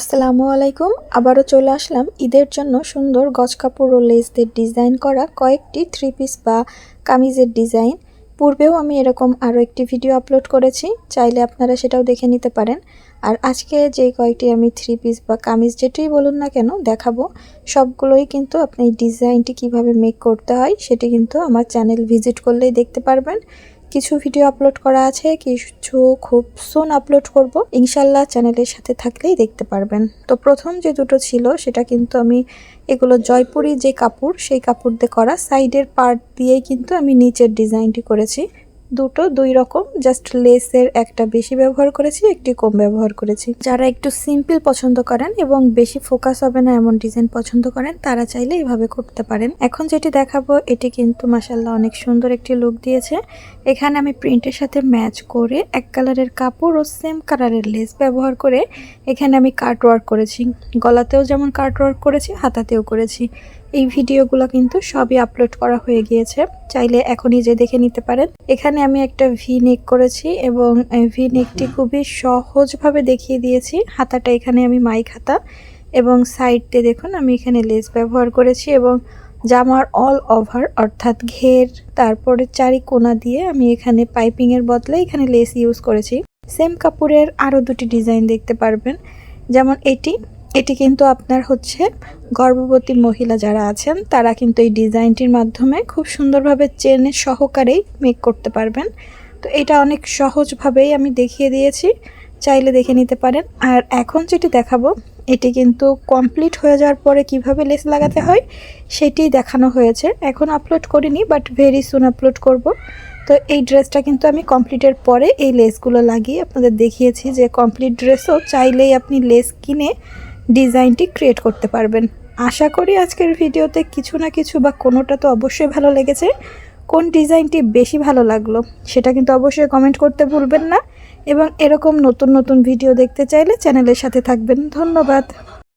আসসালামু আলাইকুম। আবারও চলে আসলাম ঈদের জন্য সুন্দর গজ কাপড় ও লেসদের ডিজাইন করা কয়েকটি থ্রি পিস বা কামিজের ডিজাইন। পূর্বেও আমি এরকম আরও একটি ভিডিও আপলোড করেছি, চাইলে আপনারা সেটাও দেখে নিতে পারেন। আর আজকে যে কয়েকটি আমি থ্রি পিস বা কামিজ যেটাই বলুন না কেন দেখাবো, সবগুলোই কিন্তু আপনি ডিজাইনটি কীভাবে মেক করতে হয় সেটি কিন্তু আমার চ্যানেল ভিজিট করলেই দেখতে পারবেন। কিছু ভিডিও আপলোড করা আছে, কিছু খুব সুন আপলোড করব। ইনশাল্লাহ চ্যানেলের সাথে থাকলেই দেখতে পারবেন। তো প্রথম যে দুটো ছিল, সেটা কিন্তু আমি এগুলো জয়পুরি যে কাপড়, সেই কাপড় দিয়ে করা সাইডের পার্ট দিয়েই কিন্তু আমি নিচের ডিজাইনটি করেছি। দুটো, দুই রকম জাস্ট লেসের একটা বেশি ব্যবহার করেছি, একটি কম ব্যবহার করেছি। যারা একটু সিম্পল পছন্দ করেন এবং বেশি ফোকাস হবে না এমন ডিজাইন পছন্দ করেন, তারা চাইলে এইভাবে করতে পারেন। এখন যেটি দেখাবো, এটি কিন্তু মাসাল্লাহ অনেক সুন্দর একটি লুক দিয়েছে। এখানে আমি প্রিন্টের সাথে ম্যাচ করে এক কালারের কাপড় ও সেম কালারের লেস ব্যবহার করে এখানে আমি কাট ওয়ার্ক করেছি। গলাতেও যেমন কাট ওয়ার্ক করেছি, হাতাতেও করেছি। এই ভিডিওগুলো কিন্তু সবই আপলোড করা হয়ে গিয়েছে। চাইলে এখনই যে দেখে নিতে পারেন। এখানে আমি একটা ভি নেক করেছি এবং ভি নেকটি খুবই সহজভাবে দেখিয়ে দিয়েছি। হাতাটা এখানে আমি মাইক হাতা এবং সাইডতে দেখুন, আমি এখানে লেস ব্যবহার করেছি এবং জামার অল ওভার অর্থাৎ ঘের, তারপরে চারি কোনা দিয়ে আমি এখানে পাইপিংয়ের বদলে এখানে লেস ইউজ করেছি। সেম কাপড়ের আরও দুটি ডিজাইন দেখতে পারবেন। যেমন এটি এটি কিন্তু আপনার হচ্ছে গর্ভবতী মহিলা যারা আছেন, তারা কিন্তু এই ডিজাইনটির মাধ্যমে খুব সুন্দরভাবে চেনের সহকারেই মেক করতে পারবেন। তো এটা অনেক সহজভাবেই আমি দেখিয়ে দিয়েছি, চাইলে দেখে নিতে পারেন। আর এখন যেটি দেখাবো, এটি কিন্তু কমপ্লিট হয়ে যাওয়ার পরে কীভাবে লেস লাগাতে হয়, সেটি দেখানো হয়েছে। এখন আপলোড করিনি বাট ভেরি সুন আপলোড করব। তো এই ড্রেসটা কিন্তু আমি কমপ্লিটের পরে এই লেসগুলো লাগিয়ে আপনাদের দেখিয়েছি যে কমপ্লিট ড্রেসও চাইলেই আপনি লেস কিনে ডিজাইনটি ক্রিয়েট করতে পারবেন। আশা করি আজকের ভিডিওতে কিছু না কিছু বা কোনোটা তো অবশ্যই ভালো লেগেছে। কোন ডিজাইনটি বেশি ভালো লাগল সেটা কিন্তু অবশ্যই কমেন্ট করতে ভুলবেন না। এবং এরকম নতুন নতুন ভিডিও দেখতে চাইলে চ্যানেলের সাথে থাকবেন। ধন্যবাদ।